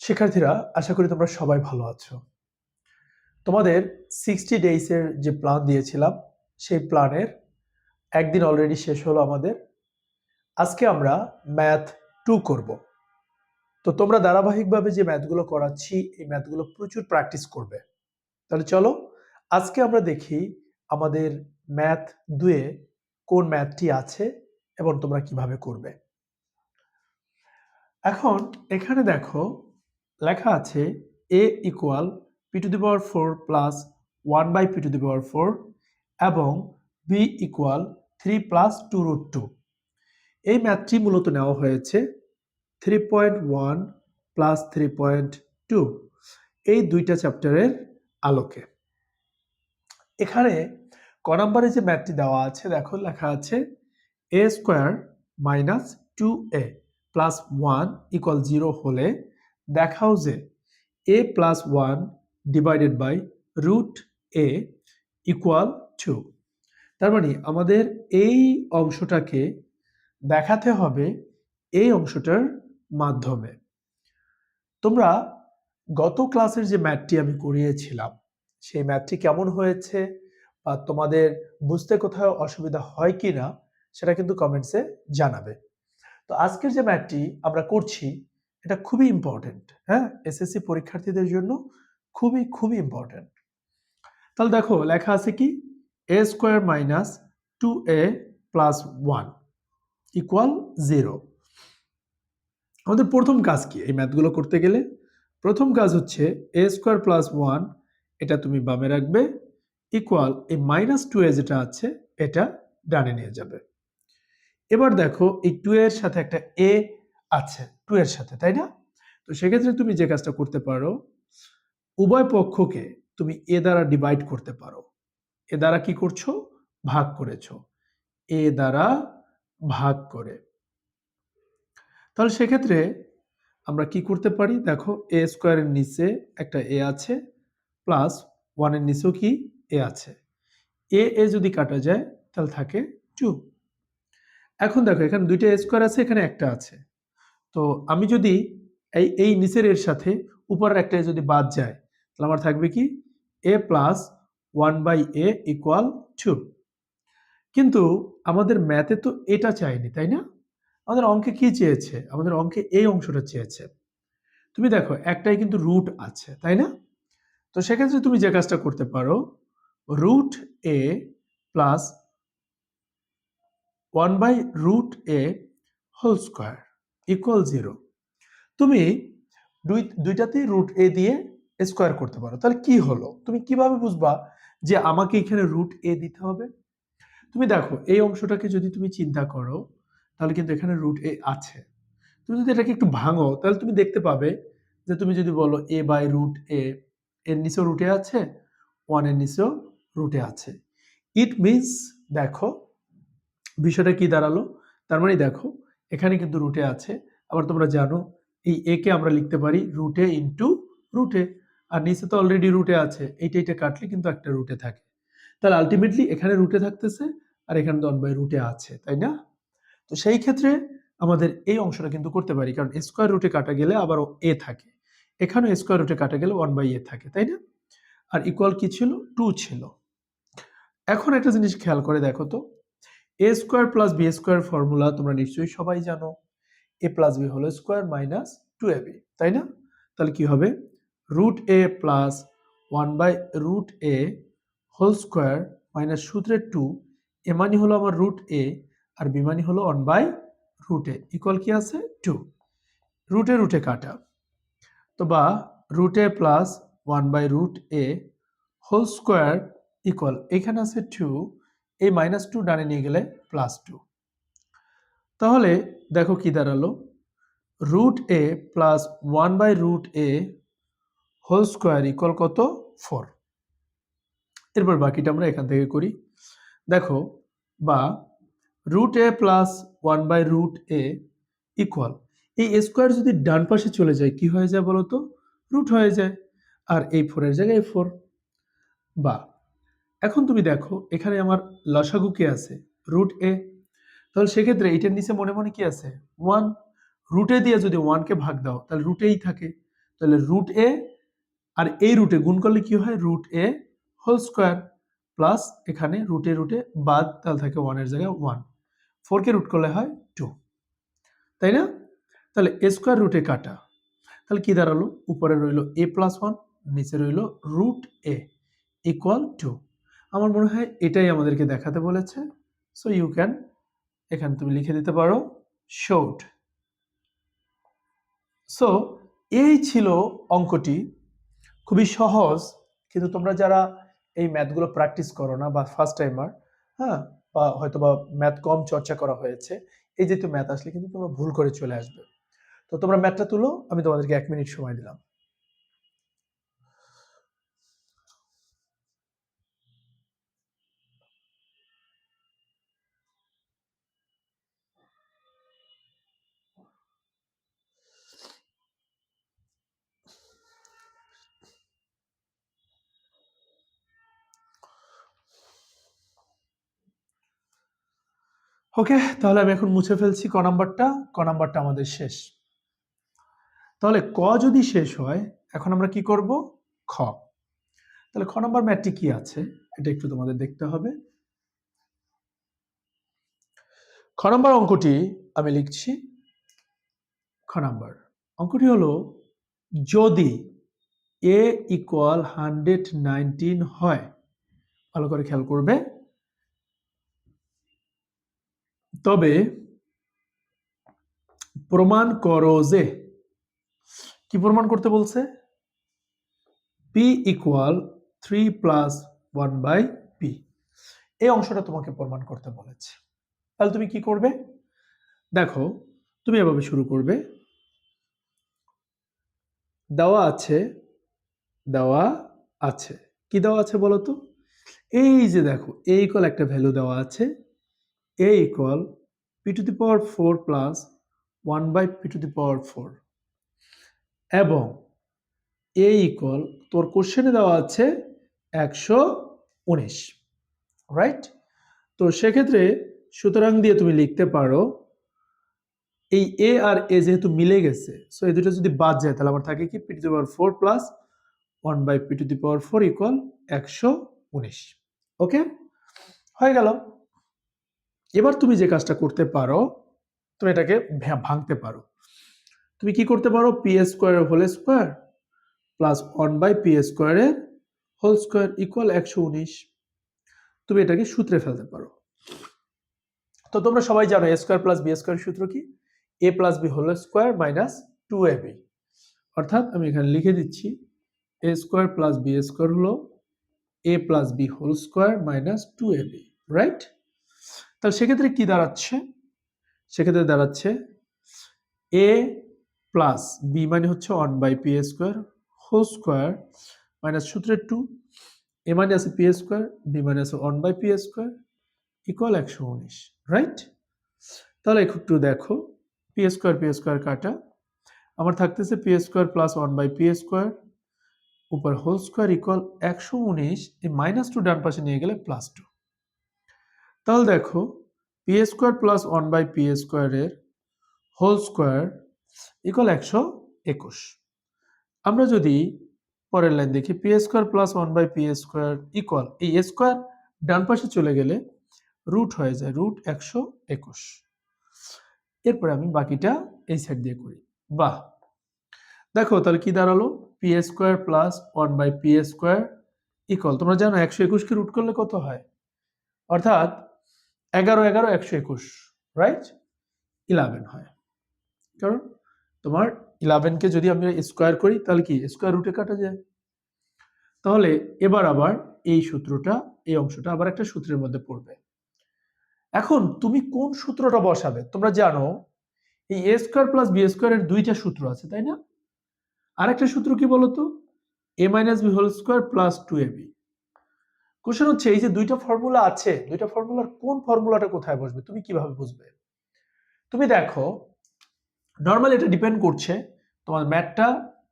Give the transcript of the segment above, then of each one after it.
শিক্ষার্থীরা, আশা করি তোমরা সবাই ভালো আছো। তোমাদের সিক্সটি ডেইসের যে প্ল্যান দিয়েছিলাম, সেই প্ল্যানের একদিন অলরেডি শেষ হলো আমাদের। আজকে আমরা ম্যাথ টু করব। তো তোমরা ধারাবাহিকভাবে যে ম্যাথগুলো করাচ্ছি, এই ম্যাথগুলো প্রচুর প্র্যাকটিস করবে। তাহলে চলো, আজকে আমরা দেখি আমাদের ম্যাথ দুয়ে কোন ম্যাথটি আছে এবং তোমরা কীভাবে করবে। এখন এখানে দেখো লেখা আছে a equal p to the power four plus one by p to the power four এবং b equal three plus two root two এই ম্যাথটি মূলত নেওয়া হয়েছে three point one plus three point two এই দুইটা চ্যাপ্টারের আলোকে। এখানে ক নম্বরে যে ম্যাথটি দেওয়া আছে, দেখো লেখা আছে a square minus two a plus one equal zero হলে দেখাও যে a plus one divided by root a equal two তার মানে আমাদের এই অংশটাকে দেখাতে হবে এই অংশটার মাধ্যমে। তোমরা গত ক্লাসের যে ম্যাথটি আমি করিয়েছিলাম, সেই ম্যাথটি কেমন হয়েছে বা তোমাদের বুঝতে কোথাও অসুবিধা হয় কি না সেটা কিন্তু কমেন্টসে জানাবে। তো আজকের যে ম্যাথটি আমরা করছি এটা খুবই ইম্পর্টেন্ট হ্যাঁ? এসএসসি পরীক্ষার্থীদের জন্য খুবই খুবই ইম্পর্টেন্ট তাহলে দেখো, লেখা আছে কি? A square minus two a plus one equal zero আমাদের প্রথম কাজ কি এই ম্যাথগুলো করতে গেলে? প্রথম কাজ হচ্ছে এ স্কোয়ার প্লাস ওয়ান এটা তুমি বামে রাখবে ইকুয়াল এই মাইনাস টু এ যেটা আছে, এটা ডানে নিয়ে যাবে। এবার দেখো, এই টু এর সাথে একটা এ আছে টু এর সাথে, তাই না? তো সেক্ষেত্রে তুমি যে কাজটা করতে পারো, উভয় পক্ষকে তুমি এ দ্বারা ডিভাইড করতে পারো। এ দ্বারা কি করছ? ভাগ করেছ। এ দ্বারা ভাগ করে। তাহলে সেক্ষেত্রে আমরা কি করতে পারি? দেখো এ স্কোয়ারের নিচে একটা এ আছে প্লাস ওয়ানের নিচেও কি এ আছে। এ এ যদি কাটা যায়, তাহলে থাকে টু এখন দেখো, এখানে দুইটা এ স্কোয়ার আছে, এখানে একটা আছে। তো আমি যদি এই এই নিচের এর সাথে উপরের একটা যদি বাদ যায়, তাহলে আমার থাকবে কি? A plus one by a equal two কিন্তু আমাদের ম্যাথে তো এটা চাইনি, তাই না? আমাদের অঙ্কে কি চেয়েছে? আমাদের অঙ্কে এই অংশটা চেয়েছে। তুমি দেখো, একটাই কিন্তু রুট আছে, তাই না? তো সেক্ষেত্রে তুমি যে কাজটা করতে পারো root a plus one by root a whole square equal zero তুমি দুই, দুইটাতেই রুট এ দিয়ে স্কোয়ার করতে পারো। তাহলে কি হলো? তুমি কীভাবে বুঝবা যে আমাকে এখানে রুট এ দিতে হবে? তুমি দেখো, এই অংশটাকে যদি তুমি চিন্তা করো, তাহলে কিন্তু এখানে রুট এ আছে। তুমি যদি এটাকে একটু ভাঙো, তাহলে তুমি দেখতে পাবে যে তুমি যদি বলো এ বাই রুট এ এর নিচেও রুটে আছে ওয়ানের নিচেও রুটে আছে। ইট মিনস দেখো, বিষয়টা কি দাঁড়াল? তার মানে দেখো এখানে কিন্তু রুটে আছে। আবার তোমরা জানো, এই এ কে আমরা লিখতে পারি রুটে ইন্টু রুটে আর নিচে তো অলরেডি রুটে আছে, এইটা এটা কাটলে কিন্তু একটা রুটে থাকে। তাহলে আলটিমেটলি এখানে রুটে থাকতেছে, আর এখানে তো বাই রুটে আছে, তাই না? তো সেই ক্ষেত্রে আমাদের এই অংশটা কিন্তু করতে পারি, কারণ স্কোয়ার রুটে কাটা গেলে আবার এ থাকে। এখানে স্কোয়ার রুটে কাটা গেলে ওয়ান বাই এ থাকে, তাই না? আর ইকুয়াল কি ছিল? টু ছিল। এখন একটা জিনিস খেয়াল করে দেখো তো a square plus b square formula তোমরা নিশ্চয়ই সবাই জানো। এ প্লাস বি হলো square minus two a b তাই না? তাহলে কি হবে? Root a plus one by root a whole square minus সূত্রে টু এ মানি হলো আমার রুট এ আর বি মানি হলো one by root a equal কি আছে? টু রুটে রুটে কাটা। তো বা root a plus one by root a whole square equal এখানে আছে টু এই মাইনাস টু ডানে নিয়ে গেলে প্লাস টু তাহলে দেখো কি দাঁড়াল। Root a plus one by root a whole square equal কত? ফোর এরপর বাকিটা আমরা এখান থেকে করি। দেখো, বা root a plus one by root a equal এই স্কোয়ার যদি ডান পাশে চলে যায়, কি হয়ে যায় বলো তো রুট হয়ে যায়। আর এই ফোরের জায়গায় ফোর বা এখন তুমি দেখো, এখানে আমার লসাগু কে আছে? রুট এ তাহলে সেক্ষেত্রে এটার নিচে মনে মনে কি আছে? ওয়ান রুটে দিয়ে যদি ওয়ানকে ভাগ দাও, তাহলে রুটেই থাকে। তাহলে রুট এ আর এই রুটে গুণ করলে কি হয়? Root a whole square plus এখানে রুটে রুটে বাদ, তাহলে থাকে ওয়ানের জায়গায় ওয়ান ফোরকে রুট করলে হয় টু তাই না? তাহলে এ স্কোয়ার রুটে কাটা। তাহলে কি দাঁড়াল? উপরে রইল এ প্লাস ওয়ান নিচে রইল রুট এ ইকুয়াল টু আমার মনে হয় এটাই আমাদেরকে দেখাতে বলেছে। সো ইউ ক্যান এখানে তুমি লিখে দিতে পারো শোড সো এই ছিল অঙ্কটি। খুবই সহজ, কিন্তু তোমরা যারা এই ম্যাথগুলো প্র্যাকটিস করো না বা ফার্স্ট টাইমার হ্যাঁ বা হয়তো বা ম্যাথ কম চর্চা করা হয়েছে, এই যেহেতু ম্যাথ আসলে কিন্তু তোমরা ভুল করে চলে আসবে। তো তোমরা ম্যাথটা তুলো, আমি তোমাদেরকে এক মিনিট সময় দিলাম। ওকে তাহলে আমি এখন মুছে ফেলছি ক নাম্বারটা। ক নাম্বারটা আমাদের শেষ। তাহলে ক যদি শেষ হয়, এখন আমরা কি করব? খ। তাহলে খ নাম্বার ম্যাটটি কি আছে? এটা একটু তোমাদের দেখতে হবে। খ নাম্বার অঙ্কটি আমি লিখছি। খ নাম্বার। অঙ্কটি হলো, যদি এ ইকুয়াল হান্ড্রেড নাইনটিন হয়, ভালো করে খেয়াল করবে। তবে প্রমাণ করো যে, কি প্রমাণ করতে বলছে? P equal three plus one by p এই অংশটা তোমাকে প্রমাণ করতে বলেছে। তাহলে তুমি কি করবে? দেখো, তুমি এভাবে শুরু করবে। দেওয়া আছে দেওয়া আছে। কি দেওয়া আছে বলো তো? এই যে দেখো এ ইকুয়াল একটা ভ্যালু দেওয়া আছে। A equal p to the power 4 plus 1 by p to the power 4 এবং a equal তোর কোশ্চেনে দেওয়া আছে একশো উনিশ রাইট তো সেক্ষেত্রে সুতরাং দিয়ে তুমি লিখতে পারো, এই এ আর এ যেহেতু মিলে গেছে সো এই দুটো যদি বাদ যায় তাহলে আমার থাকে কি? P to the power four plus one by p to the power four equal একশো উনিশ ওকে হয়ে গেল। এবার তুমি যে কাজটা করতে পারো, তুমি এটাকে ভাঙতে পারো। তুমি কি করতে পারো? পি স্কোয়ারের whole square plus one by p স্কোয়ারের হোল স্কোয়ার ইকুয়াল একশো উনিশ। তুমি এটাকে সূত্রে ফেলতে পারো। তো তোমরা সবাই জানো a square plus b square সূত্র কি? A plus b whole square minus two a b অর্থাৎ আমি এখানে লিখে দিচ্ছি a square plus b square হলো a plus b whole square minus two a b right তাহলে সেক্ষেত্রে কি দাঁড়াচ্ছে? সেক্ষেত্রে দাঁড়াচ্ছে এ প্লাস বি মানে হচ্ছে one by P square whole square minus সূত্রের টু এ মানে আছে পি স্কোয়ার বি মানে আছে one by P square equal একশো উনিশ রাইট তাহলে একটু দেখো P square P A square কাটা, আমার থাকতেছে P square plus one by P square উপর হোল স্কোয়ার ইকুয়াল একশো উনিশ, এই মাইনাস টু ডান পাশে নিয়ে গেলে প্লাস টু তাহলে দেখো P square plus one by P স্কোয়ারের হোল স্কোয়ার ইকুয়াল একশো একুশ। আমরা যদি পরের লাইন দেখি P square plus one by P square equal এই স্কোয়ার ডান পাশে চলে গেলে রুট হয়ে যায় রুট একশো একুশ। এরপরে আমি বাকিটা এই সাইড দিয়ে করি। বাহ! দেখো, তাহলে কি দাঁড়াল? P square plus one by P square equal তোমরা জানো একশো একুশকে রুট করলে কত হয়? অর্থাৎ এগারো এগারো একশো একুশ রাইট ইলেভেন হয়। কারণ তোমার ইলেভেনকে যদি আমরা স্কোয়ার করি, তাহলে কি? স্কোয়ার রুটে কাটা যায়। তাহলে এবার আবার এই সূত্রটা, এই অংশটা আবার একটা সূত্রের মধ্যে পড়বে। এখন তুমি কোন সূত্রটা বসাবে? তোমরা জানো, এই এ স্কোয়ার প্লাস বি স্কোয়ারের দুইটা সূত্র আছে, তাই না? আরেকটা সূত্র কি বলতো? A minus B whole square plus two A B question হচ্ছে, এই যে দুইটা ফর্মুলা আছে, দুইটা ফর্মুলার কোন ফর্মুলাটা কোথায় বসবে? তুমি কীভাবে বুঝবে? তুমি দেখো নর্মালি এটা ডিপেন্ড করছে তোমার ম্যাথটা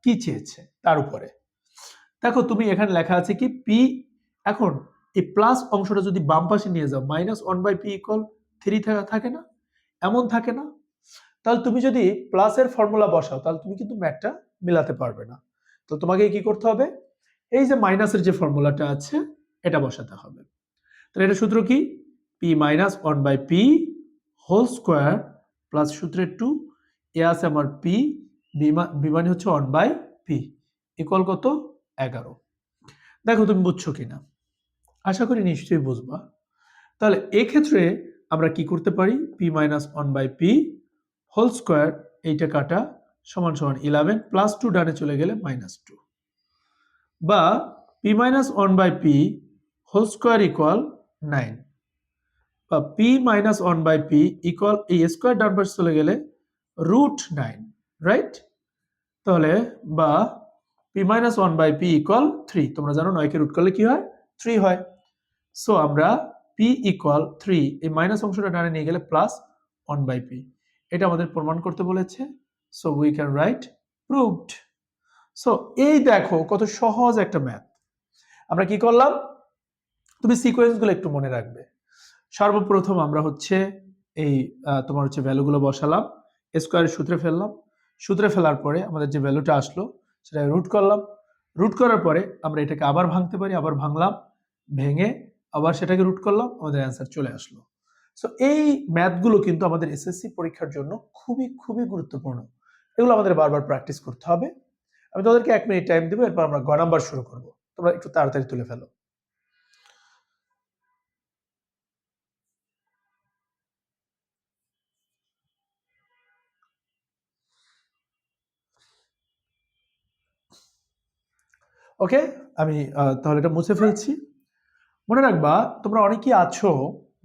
কি চেয়েছে তার উপরে। দেখো, তুমি এখানে লেখা আছে কি পি এখন এই প্লাস অংশটা যদি বাম পাশে নিয়ে যাও minus one by P equal three থাকে না? এমন থাকে না? তাহলে তুমি যদি প্লাসের ফর্মুলা বসাও, তাহলে তুমি কিন্তু ম্যাথটা মিলাতে পারবে না। তো তোমাকে কি করতে হবে? এই যে মাইনাসের যে ফর্মুলাটা আছে এটা বসাতে হবে। তাহলে এটা সূত্র কি? P minus one by P whole square plus সূত্রের টু এ আছে আমার পি বিমানি হচ্ছে ওয়ান বাই পি ইকুয়াল কত? এগারো। দেখো তুমি বুঝছ কিনা? আশা করি নিশ্চয়ই বুঝবা। তাহলে এক্ষেত্রে আমরা কি করতে পারি? P minus one by P whole square এইটা কাটা সমান সমান ইলেভেন প্লাস টু ডানে চলে গেলে মাইনাস টু বা P minus one by P whole square equal nine বা P minus one by P equal এই স্কোয়ার ডান পাশে চলে গেলে রুট নাইন রাইট তাহলে বা P minus one by P equal three তোমরা জানো নয়কে রুট করলে কি হয়? থ্রি হয়। সো আমরা পি ইকুয়াল থ্রি এই মাইনাস অংশটা ডানে নিয়ে গেলে প্লাস ওয়ান বাই পি এটা আমাদের প্রমাণ করতে বলেছে। So we can write proved so এই দেখো কত সহজ একটা ম্যাথ আমরা কি করলাম? তুমি সিকোয়েন্সগুলো একটু মনে রাখবে। সর্বপ্রথম আমরা হচ্ছে এই তোমার হচ্ছে ভ্যালুগুলো বসালাম স্কোয়ারের সূত্রে ফেললাম। সূত্রে ফেলার পরে আমাদের যে ভ্যালুটা আসলো, সেটা রুট করলাম। রুট করার পরে আমরা এটাকে আবার ভাঙতে পারি, আবার ভাঙলাম, ভেঙে আবার সেটাকে রুট করলাম, আমাদের অ্যান্সার চলে আসলো। সো এই ম্যাথগুলো কিন্তু আমাদের এসএসসি পরীক্ষার জন্য খুবই খুবই গুরুত্বপূর্ণ। এগুলো আমাদের বারবার প্র্যাকটিস করতে হবে। আমি তোমাদেরকে এক মিনিট টাইম দেবো, এরপর আমরা গ নাম্বার শুরু করব। তোমরা একটু তাড়াতাড়ি তুলে ফেলো। ওকে আমি তাহলে এটা মুছে ফেলছি। মনে রাখবা, তোমরা অনেকেই আছো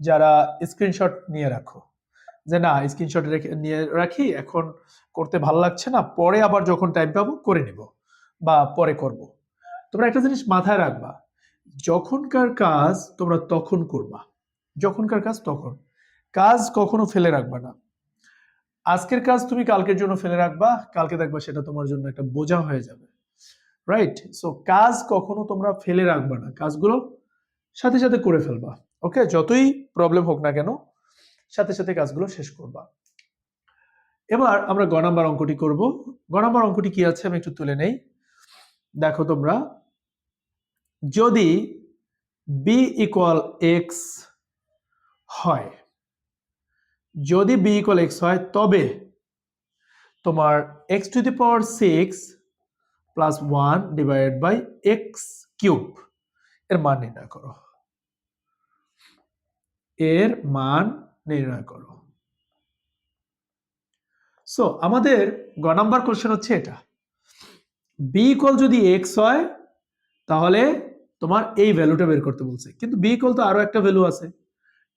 যারা স্ক্রিনশট নিয়ে রাখো। যে না স্ক্রিনশট রেখে, নিয়ে রাখি, এখন করতে ভালো লাগছে না, পরে আবার যখন টাইম পাবো, করে নিব বা পরে করব। তোমরা একটা জিনিস মাথায় রাখবা, যখনকার কাজ তোমরা তখন করবা। যখনকার কাজ তখন। কাজ কখনো ফেলে রাখবা না। আজকের কাজ তুমি কালকের জন্য ফেলে রাখবা, কালকে দেখবা সেটা তোমার জন্য একটা বোঝা হয়ে যাবে। রাইট সো কাজ কখনো তোমরা ফেলে রাখবা না। কাজগুলো সাথে সাথে করে ফেলবা। ওকে যতই প্রবলেম হোক না কেন, সাথে সাথে কাজগুলো শেষ করবা। এবার আমরা গ নাম্বার অঙ্কটি করব। গ নাম্বার অঙ্কটি কি আছে আমি একটু তুলে নেই। দেখো তোমরা। যদি বি ইকুয়াল এক্স হয়, যদি বি ইকুয়াল এক্স হয়, তবে তোমার X to the power six plus one divided by X cube এর মান নির্ণয় করো। এর মান নির্ণয় করো। সো আমাদের গ নাম্বার কোশ্চেন হচ্ছে এটা। বি ইকুয়াল যদি এক্স হয়, তাহলে তোমার এই ভ্যালুটা বের করতে বলছে। কিন্তু বি ইকুয়াল তো আরও একটা ভ্যালু আছে।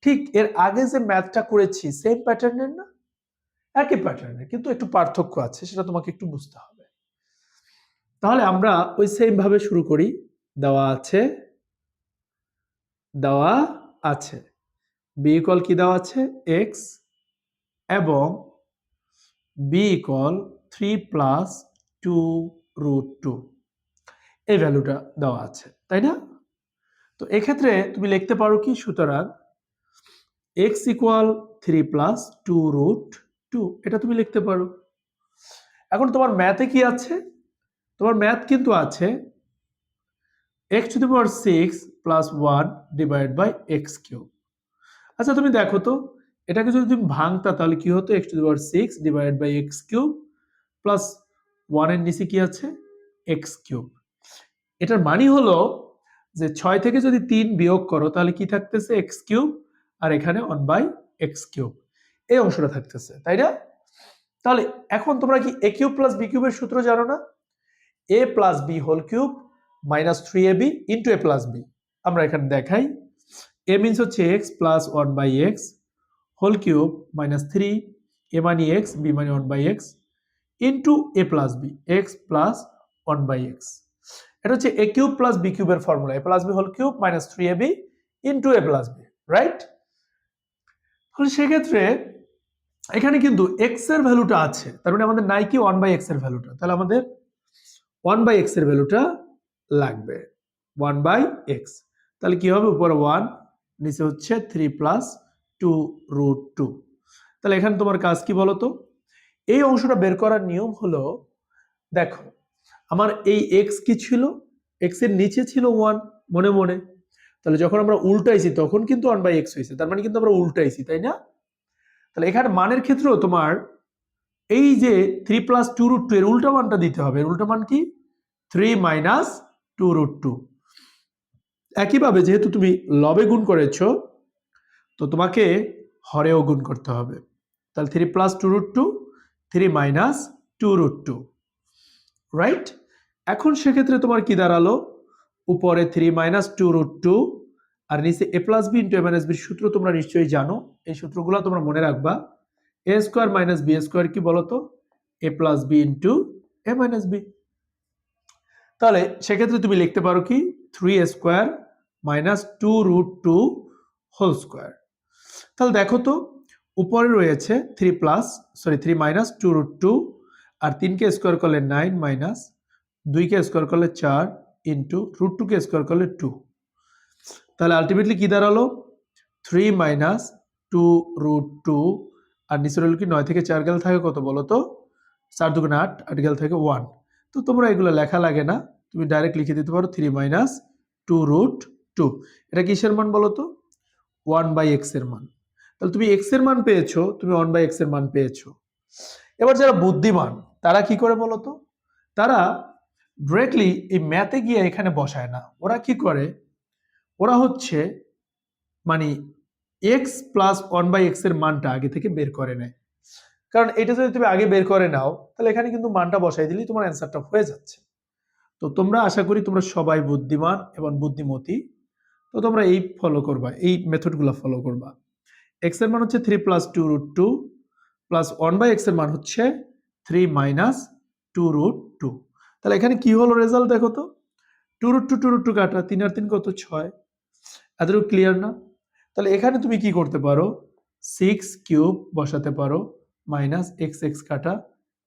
ঠিক এর আগে যে ম্যাথটা করেছি সেম প্যাটার্নের না? একই প্যাটার্নের কিন্তু একটু পার্থক্য আছে, সেটা তোমাকে একটু বুঝতে হবে। তাহলে আমরা ওই সেম ভাবে শুরু করি। দেওয়া আছে দেওয়া আছে। বি ইকুয়াল কি দেওয়া আছে? এক্স এবং B equal three plus two root two এই ভ্যালুটা দেওয়া আছে, তাই না? তো এক্ষেত্রে তুমি লিখতে পারো কি? সুতরাং X equal three plus two root two এটা তুমি লিখতে পারো। এখন তোমার ম্যাথে কি আছে? তোমার ম্যাথ কিন্তু আছে। X to the power six plus one divide by X cube আচ্ছা তুমি দেখো তো, এটাকে যদি তুমি ভাঙতা, তাহলে কি হতো? X to the power six divide by X cube plus ওয়ানের নিচে কি আছে? এক্স কিউব এটার মানে হলো যে ছয় থেকে যদি তিন বিয়োগ করো, তাহলে কি থাকতেছে? এক্স কিউব আর এখানে ওয়ান বাই এক্স কিউব এই অংশটা থাকতেছে, তাই না? তাহলে এখন তোমরা কি এ কিউব প্লাস বি কিউবের সূত্র জানো না? A plus B whole cube minus three A B into A plus B আমরা এখানে দেখাই। এ মিনস হচ্ছে X plus one by X whole cube minus three A money x B money one by X into A plus B X plus one by X এটা হচ্ছে এ cube plus B কিউবের formula A plus B whole cube minus three A B into A plus B right তাহলে সেক্ষেত্রে এখানে কিন্তু এক্সের ভ্যালুটা আছে, তার মানে আমাদের নাই কি ওয়ান বাই এক্সের ভ্যালুটা তাহলে আমাদের ওয়ান বাই এক্সের ভ্যালুটা লাগবে। One by X. তাহলে কি হবে? উপরে ওয়ান, নিচে হচ্ছে three plus two root two. তাহলে এখানে তোমার কাজ কি বলো তো এই অংশটা বের করার নিয়ম হলো, দেখো, আমার এই এক্স কি ছিল? এক্সের নিচে ছিল ওয়ান, মনে মনে। তাহলে যখন আমরা উল্টাইছি, তখন কিন্তু ওয়ান বাই এক্স হয়েছে। তার মানে কিন্তু আমরা উল্টাইছি, তাই না? তাহলে এখানে মানের ক্ষেত্রেও তোমার এই যে three plus two root two এর উল্টা মানটা দিতে হবে। উল্টা মান কি? Three minus two root two একইভাবে যেহেতু তুমি লবে গুণ করেছ, তো তোমাকে হরেও গুণ করতে হবে। তাহলে three plus two root two three minus two root two right এখন সেক্ষেত্রে তোমার কি দাঁড়াল? উপরে three minus two root two আর নিচে A plus B into A minus বির সূত্র তোমরা নিশ্চয়ই জানো। এই সূত্রগুলো তোমরা মনে রাখবা। A square minus B square কি বলতো? A plus B into A minus B তাহলে সেক্ষেত্রে তুমি লিখতে পারো কি? Three square minus two root two whole square তাহলে দেখো তো, উপরে রয়েছে three plus sorry three minus two root two আর তিনকে স্কোয়ার করলে নাইন মাইনাস দুইকে স্কোয়ার করলে চার ইন্টু রুট টুকে স্কোয়ার করলে টু তাহলে আলটিমেটলি কি দাঁড়াল? Three minus two root two আর নিচের হলো কি নয় থেকে চার গেল থাকে কত বলো তো? চার দুগুণ আট আট গেল থাকে ওয়ান তো তোমরা এগুলো লেখা লাগে না। তুমি ডাইরেক্ট লিখে দিতে পারো three minus two root two এটা কিসের মান বলো তো? ওয়ান বাই এক্সের মান। তাহলে তুমি এক্সের মান পেয়েছ, তুমি ওয়ান বাই এক্সের মান পেয়েছ। এবার যারা বুদ্ধিমান, তারা কি করে বলো তো? তারা ডিরেক্টলি এই ম্যাথে গিয়ে এখানে বসায় না। ওরা কি করে? ওরা হচ্ছে মানে এক্স প্লাস ওয়ান বাই এক্সের মানটা আগে থেকে বের করে নেয়। কারণ এটা যদি তুমি আগে বের করে নাও, তাহলে এখানে কিন্তু মানটা বসাই দিলেই তোমার অ্যান্সারটা হয়ে যাচ্ছে। তো তোমরা আশা করি তোমরা সবাই বুদ্ধিমান এবং বুদ্ধিমতী। তো তোমরা এই ফলো করবা, এই মেথডগুলো ফলো করবা। এক্সের মান হচ্ছে three plus two root two plus one by এক্সের মান হচ্ছে three minus two root two তাহলে এখানে কি হলো রেজাল্ট দেখো তো? Two root two two root two কাটা, তিন আর তিন কত? ছয়। এতটুকু ক্লিয়ার না? তাহলে এখানে তুমি কি করতে পারো? সিক্স কিউব বসাতে পারো মাইনাস এক্স এক্স কাটা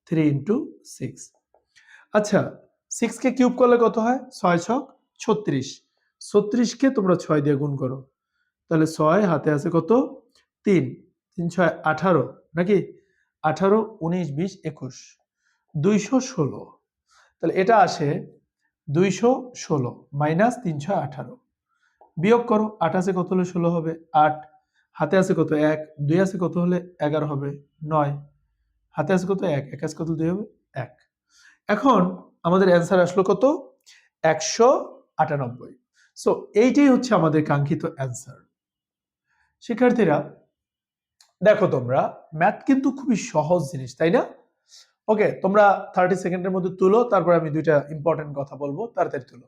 থ্রি ইন্টু সিক্স আচ্ছা সিক্সকে কিউব করলে কত হয়? ছয় ছক ছত্রিশ। ছত্রিশকে তোমরা ছয় দিয়ে গুণ করো। তাহলে ছয় হাতে আছে কত? তিন। তিন ছয় আঠারো। নাকি? আঠারো, উনিশ, বিশ, একুশ। দুইশো ষোলো। তাহলে এটা আসে দুইশো ষোলো মাইনাস তিনশো আঠারো। বিয়োগ করো আছে কত হলে ষোলো হবে? আট। হাতে আছে কত এক? দুই আছে কত হলে এগারো হবে? নয়। হাতে আছে কত এক? এক আছে কত দুই হবে? এক। এখন আমাদের অ্যান্সার আসলো কত? একশো আটানব্বই। সো এইটাই হচ্ছে আমাদের কাঙ্ক্ষিত অ্যান্সার শিক্ষার্থীরা, দেখো তোমরা ম্যাথ কিন্তু খুবই সহজ জিনিস, তাই না? ওকে তোমরা থার্টি সেকেন্ডের মধ্যে তুলো, তারপর আমি দুইটা ইম্পর্টেন্ট কথা বলব, তাড়াতাড়ি তুলো।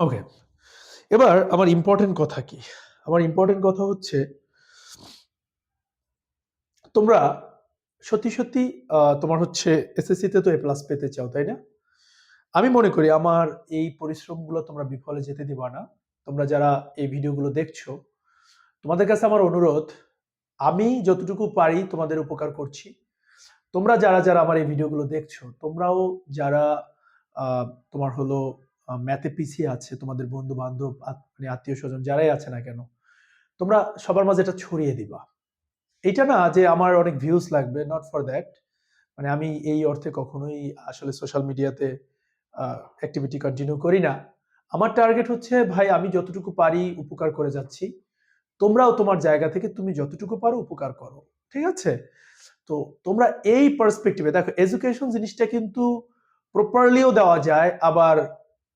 ওকে এবার আমার ইম্পর্টেন্ট কথা কি? আমার ইম্পর্টেন্ট কথা হচ্ছে, তোমরা সত্যি সত্যি তোমার হচ্ছে এসএসসিতে তো এ প্লাস পেতে চাও, তাই না? আমি মনে করি আমার এই পরিশ্রমগুলো তোমরা বিফলে যেতে দিবা না। তোমরা যারা এই ভিডিওগুলো দেখছ, তোমাদের কাছে আমার অনুরোধ, আমি যতটুকু পারি তোমাদের উপকার করছি। তোমরা যারা যারা আমার এই ভিডিওগুলো দেখছ, তোমরাও যারা তোমার হলো ম্যাথে পিছিয়ে আছে, তোমাদের বন্ধু বান্ধব মানে আত্মীয় স্বজন যারাই আছে না কেন, তোমরা সবার মাঝে এটা ছড়িয়ে দিবা। এটা না যে আমার অনেক ভিউজ লাগবে নট ফর দ্যাট মানে আমি এই অর্থে কখনোই আসলে সোশ্যাল মিডিয়াতে অ্যাক্টিভিটি কন্টিনিউ করি না। আমার টার্গেট হচ্ছে, ভাই, আমি যতটুকু পারি উপকার করে যাচ্ছি। তোমরাও তোমার জায়গা থেকে তুমি যতটুকু পারো উপকার করো, ঠিক আছে? তো তোমরা এই পার্সপেক্টিভে দেখো এডুকেশন জিনিসটা কিন্তু প্রপারলিও দেওয়া যায়, আবার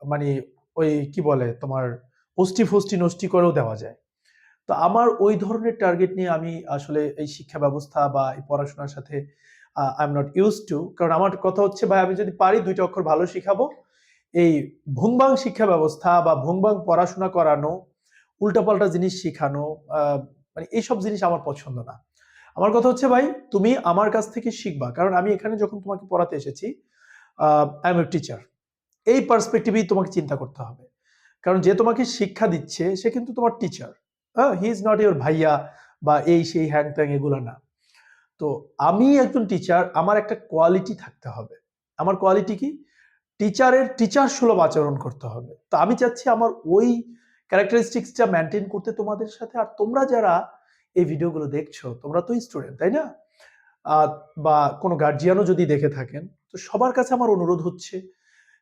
মানে ওই কি বলে তোমার অষ্টি ফষ্টি নষ্টি করেও দেওয়া যায়। তো আমার ওই ধরনের টার্গেট নিয়ে আমি আসলে এই শিক্ষা ব্যবস্থা বা এই পড়াশোনার সাথে I am not use to কারণ আমার কথা হচ্ছে ভাই আমি যদি পারি দুইটা অক্ষর ভালো শিখাবো। এই ভুংবাং শিক্ষা ব্যবস্থা বা ভুংবাং পড়াশোনা করানো, উল্টাপাল্টা জিনিস শেখানো মানে এইসব জিনিস আমার পছন্দ না। আমার কথা হচ্ছে ভাই তুমি আমার কাছ থেকে শিখবা। কারণ আমি এখানে যখন তোমাকে পড়াতে এসেছি আই এম এ টিচার এই পার্সপেক্টিভেই তোমাকে চিন্তা করতে হবে। কারণ যে তোমাকে শিক্ষা দিচ্ছে, সে কিন্তু তোমার টিচার হ্যাঁ হি ইজ নট ইউর ভাইয়া বা এই সেই হ্যাং ত্যাং এগুলো না। তো আমি একজন টিচার আমার একটা কোয়ালিটি থাকতে হবে। আমার কোয়ালিটি কি? টিচারের টিচার সুলভ আচরণ করতে হবে। তো আমি চাচ্ছি আমার ওই ক্যারেক্টারিস্টিক্সটা মেনটেন করতে তোমাদের সাথে। আর তোমরা যারা এই ভিডিওগুলো দেখছ, তোমরা তো স্টুডেন্ট তাই না? বা কোনো গার্জিয়ানও যদি দেখে থাকেন, তো সবার কাছে আমার অনুরোধ হচ্ছে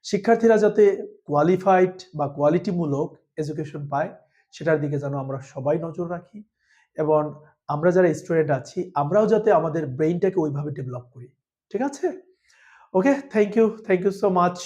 শিক্ষার্থীরা যাতে কোয়ালিফাইড বা কোয়ালিটিমূলক এডুকেশন পায়, সেটার দিকে যেন আমরা সবাই নজর রাখি এবং আমরা যারা স্টুডেন্ট আছি, আমরাও যাতে আমাদের ব্রেইনটাকে ওইভাবে ডেভেলপ করি। ঠিক আছে? Okay thank you thank you so much